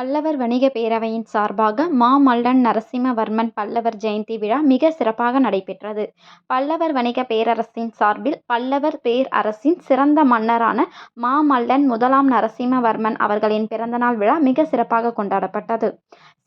பல்லவர் வணிக பேரவையின் சார்பாக மாமல்லன் நரசிம்மவர்மன் பல்லவர் ஜெயந்தி விழா மிக சிறப்பாக நடைபெற்றது. பல்லவர் வணிக பேரரசின் சார்பில் பல்லவர் பேரரசின் சிறந்த மன்னரான மாமல்லன் முதலாம் நரசிம்மவர்மன் அவர்களின் பிறந்தநாள் விழா மிக சிறப்பாக கொண்டாடப்பட்டது.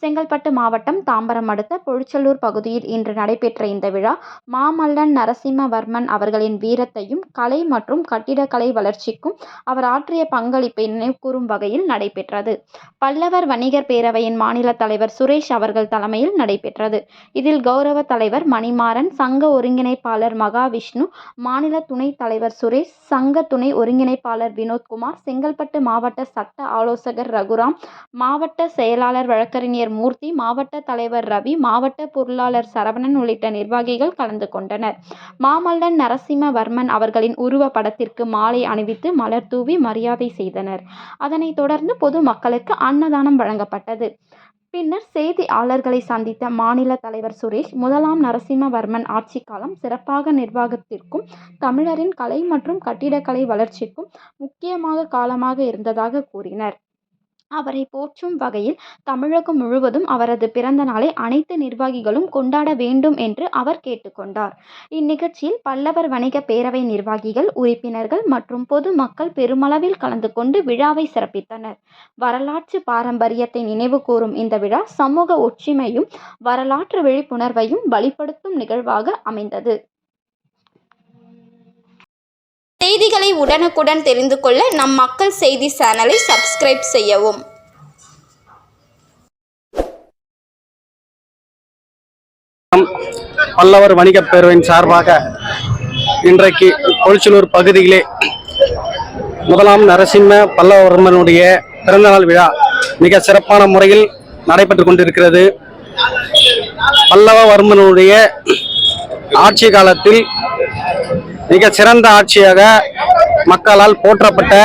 செங்கல்பட்டு மாவட்டம் தாம்பரம் அடுத்த பொழிச்சலூர் பகுதியில் இன்று நடைபெற்ற இந்த விழா மாமல்லன் நரசிம்மவர்மன் அவர்களின் வீரத்தையும் கலை மற்றும் கட்டிடக்கலை வளர்ச்சிக்கும் அவர் ஆற்றிய பங்களிப்பை நினைவுகூரும் வகையில் நடைபெற்றது. பல்லவர் வணிகர் பேரவையின் மாநில தலைவர் சுரேஷ் அவர்கள் தலைமையில் நடைபெற்றது. இதில் கௌரவ தலைவர் மணிமாறன் சங்க ஒருங்கிணைப்பாளர் மகாவிஷ்ணு மாநில துணைத் தலைவர் சுரேஷ் சங்க துணை ஒருங்கிணைப்பாளர் வினோத்குமார் செங்கல்பட்டு மாவட்ட சட்ட ஆலோசகர் ரகுராம் மாவட்ட செயலாளர் வழக்கறிஞர் மூர்த்தி மாவட்ட தலைவர் ரவி மாவட்ட பொருளாளர் சரவணன் உள்ளிட்ட நிர்வாகிகள் கலந்து கொண்டனர். மாமல்லன் நரசிம்மவர்மன் அவர்களின் உருவ படத்திற்கு மாலை அணிவித்து மலர் தூவி மரியாதை செய்தனர். அதனைத் தொடர்ந்து பொதுமக்களுக்கு அன்னதானம் வழங்கப்பட்டது. பின்னர் செய்தியாளர்களை சந்தித்த மாநில தலைவர் சுரேஷ் முதலாம் நரசிம்மவர்மன் ஆட்சி காலம் சிறப்பாக நிர்வாகத்திற்கும் தமிழரின் கலை மற்றும் கட்டிடக்கலை வளர்ச்சிக்கும் முக்கியமாக காலமாக இருந்ததாக கூறினர். அவரை போற்றும் வகையில் தமிழகம் முழுவதும் அவரது பிறந்த நாளை அனைத்து நிர்வாகிகளும் கொண்டாட வேண்டும் என்று அவர் கேட்டுக்கொண்டார் இந்நிகழ்ச்சியில் பல்லவர் வணிக பேரவை நிர்வாகிகள் உறுப்பினர்கள் மற்றும் பொதுமக்கள் பெருமளவில் கலந்து கொண்டு விழாவை சிறப்பித்தனர். வரலாற்று பாரம்பரியத்தை நினைவுகூரும் இந்த விழா சமூக ஒற்றுமையும் வரலாற்று விழிப்புணர்வையும் வலுப்படுத்தும் நிகழ்வாக அமைந்தது. உடனுக்குடன் தெரிந்து கொள்ள நம் மக்கள் செய்தி சேனலை சப்ஸ்கிரைப் செய்யவும். பல்லவர் வணிகப் பேரவையின் சார்பாக இன்றைக்கு பகுதியிலே முதலாம் நரசிம்ம பல்லவவர்மனுடைய பிறந்தநாள் விழா மிக சிறப்பான முறையில் நடைபெற்று கொண்டிருக்கிறது. பல்லவவர்மனுடைய ஆட்சி காலத்தில் மிக சிறந்த ஆட்சியாக மக்களால் போற்றப்பட்ட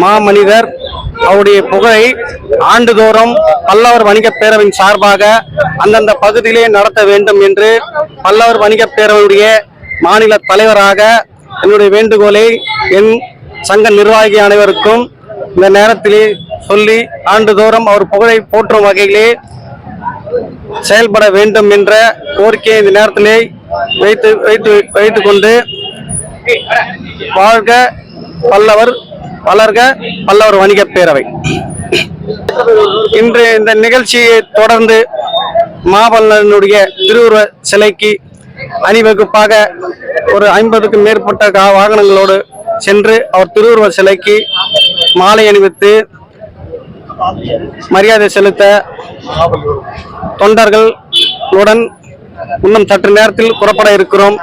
மாமனிதர் அவருடைய புகழை ஆண்டுதோறும் பல்லவர் வணிகப் பேரவையின் சார்பாக அந்தந்த பகுதியிலே நடத்த வேண்டும் என்று பல்லவர் வணிகப் பேரவையுடைய மாநில தலைவராக என்னுடைய வேண்டுகோளை என் சங்க நிர்வாகி அனைவருக்கும் இந்த நேரத்திலே சொல்லி ஆண்டுதோறும் அவர் புகழை போற்றும் வகையிலே செயல்பட வேண்டும் என்ற கோரிக்கையை இந்த நேரத்திலே வைத்து வைத்து வைத்துக்கொண்டு வாழ்க பல்லவர் வளர்க பல்லவர் வணிகப் பேரவை. இன்று இந்த நிகழ்ச்சியை தொடர்ந்து மாபல்லனுடைய திருவுருவ சிலைக்கு அணிவகுப்பாக ஒரு ஐம்பதுக்கும் மேற்பட்ட வாகனங்களோடு சென்று அவர் திருவுருவ சிலைக்கு மாலை அணிவித்து மரியாதை செலுத்த தொண்டர்களுடன் இன்னும் சற்று நேரத்தில் புறப்பட இருக்கிறோம்.